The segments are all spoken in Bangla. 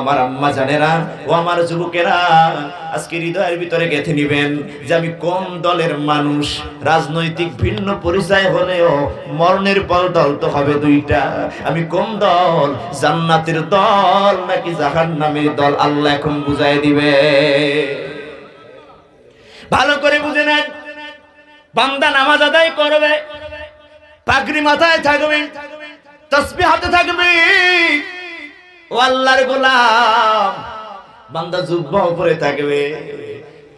আমার আম্মা জানেরা ও আমার যুবকেরা, আজকে হৃদয়ের ভিতরে গেঁথে নিবেন যে আমি কোন দলের মানুষ, রাজনৈতিক ভিন্ন পরিচয় হলেও মরণের পর দল তো হবে দুইটা। আমি কোন দল, জান্নাতের দল নাকি জাহান্নামের দল, আল্লাহ এখন বুঝাই দিবে। ভালো করে বুঝে নেন, বান্দা নামাজ আদায় করবে, পাগড়ি মাথায় থাকবে তসবি হাতে থাকবে। ও আল্লাহর গোলাম, বান্দা জুব্বা উপরে থাকবে।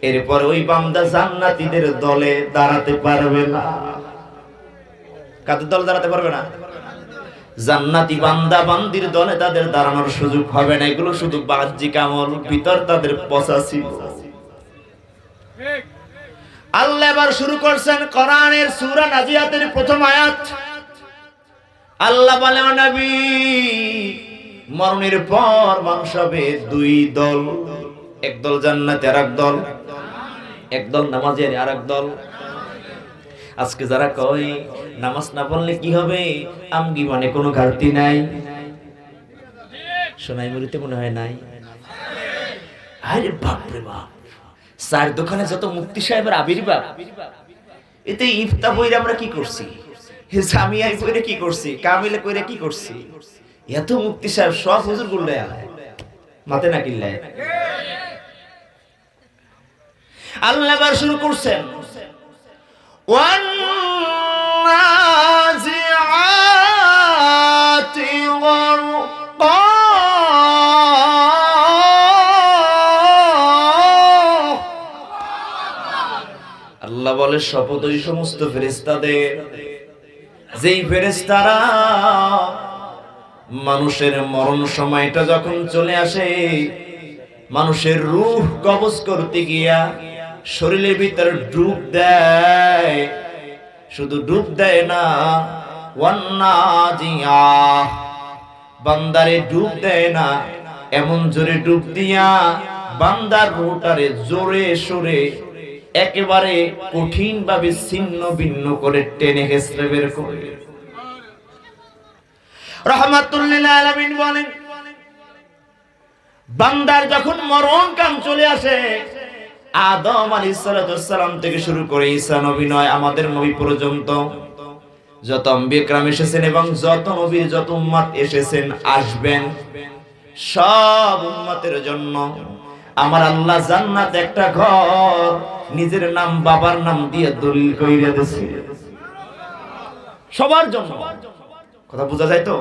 এরপর ওই বান্দা জান্নাতীদের দলে দাঁড়াতে পারবে না। কাদের দলে দাঁড়াতে পারবে না? জান্নাতি বান্দা বান্দির দলে তাদের দাঁড়ানোর সুযোগ হবে না। এগুলো শুধু বাহ্যিক আমল, ভিতর তাদের পচা ছিল। আল্লাহ এবার শুরু করছেন কোরআনের সূরা নাজিয়াতের প্রথম আয়াত। আল্লাহ বলে, "ও নবী মরণের পর মানুষ হবে দুই দল। এক দল জান্নাতে আর এক দল। এক দল নামাজে আর এক দল। আজকে যারা কয়, নামাজ না পড়লে কি হবে? আমগি মানে কোনো ঘাটতি নাই। সোনাই মুড়িতে মনে হয় নাই। আরে বাপ রে বাপ। চার দোকানে যত মুক্তি সাহেবের আবির্ভাব, এতে ইফতা বইরে আমরা কি করছি? হে জামিয়াই বইরে কি করছি? কামিলে কইরে কি করছি? এত মুক্তি সাহেব সব হুজুর গুল্লে মাতে না কিল্লে আল্লাহ এবার শুরু করছেন والنازعات غرقا আল্লাহ বলে শপথ ওই সমস্ত ফেরেস্তাদের যেই ফেরেস্তারা মানুষের মরণ সময়টা যখন চলে আসে, মানুষের রূহ কবজ করতে গিয়া শরীরের ভিতর ডুব দেয়। শুধু ডুব দেয় না বান্দারে ডুব দেয় না। এমন জোরে ডুব দিয়া বান্দার রুটারে জোরে সরে একেবারে কঠিন ভাবে ছিন্ন ভিন্ন করে টেনে হেসড়ে বের করে। রহমাতুল্লিল বলেন, বান্দার যখন মরণ কাম চলে আসে, আদম আলাইহিস সালাম থেকে শুরু করে ঈসা নবী নয়, আমাদের নবী পর্যন্ত। যত অম্বিক্রাম এসেছেন এবং যত নবীর যত উম্মত এসেছেন, আসবেন। সব উম্মতের জন্য। আমার আল্লাহ জান্নাত একটা ঘর, নিজের নাম, বাবার নাম দিয়ে দলিল কইরা দিয়েছে সবার জন্য। কথা বোঝা যায় তো?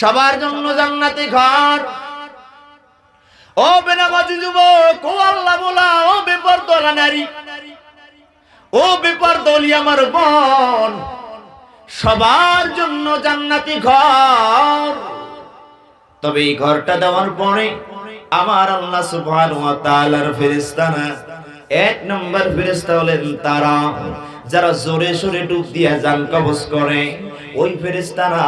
সবার জন্য জান্নাতে ঘর। ও বেনামাজি যুবক, ও আল্লাহ বলা, ও বেপর দলা নারী, ও বেপর দলি আমার বোন। সবার জন্য জান্নাতি ঘর। তবে এই ঘরটা দেওয়ার পরে আমার আল্লাহ সুবহানাহু ওয়া তাআলার ফেরেশতারা, এক নম্বর ফেরেশতা হলেন তারা, যারা জোরে সোরে ডুব দিয়ে জান কবজ করে। ওই ফেরেশতারা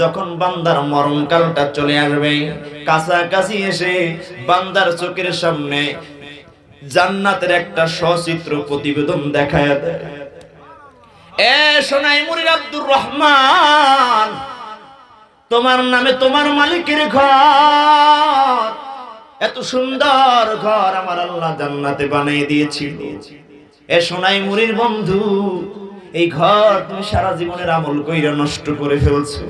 যখন বান্দার মরণকালটা চলে আসবে, কাছাকাছি এসে বান্দার চোখের সামনে জান্নাতের একটা সচিত্র প্রতিবেদন দেখায় এ সোনাই মুরির আব্দুর রহমান, তোমার নামে তোমার মালিকের ঘর, এত সুন্দর ঘর আমার আল্লাহ জান্নাতে বানিয়ে দিয়েছিল। এ সোনাই মুরির বন্ধু এই ঘর তুমি সারা জীবনের আমল কইরা নষ্ট করে ফেলছো।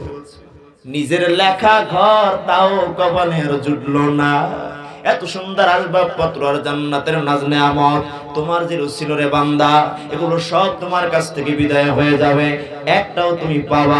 নিজের লেখা ঘর তাও কপালের জুটলো না। এত সুন্দর আসবাবপত্র আর জান্নাতের নাজনে আমল তোমার যে রুছিল রে বান্দা, এগুলো সব তোমার কাছ থেকে বিদায় হয়ে যাবে। একটাও তুমি পাবা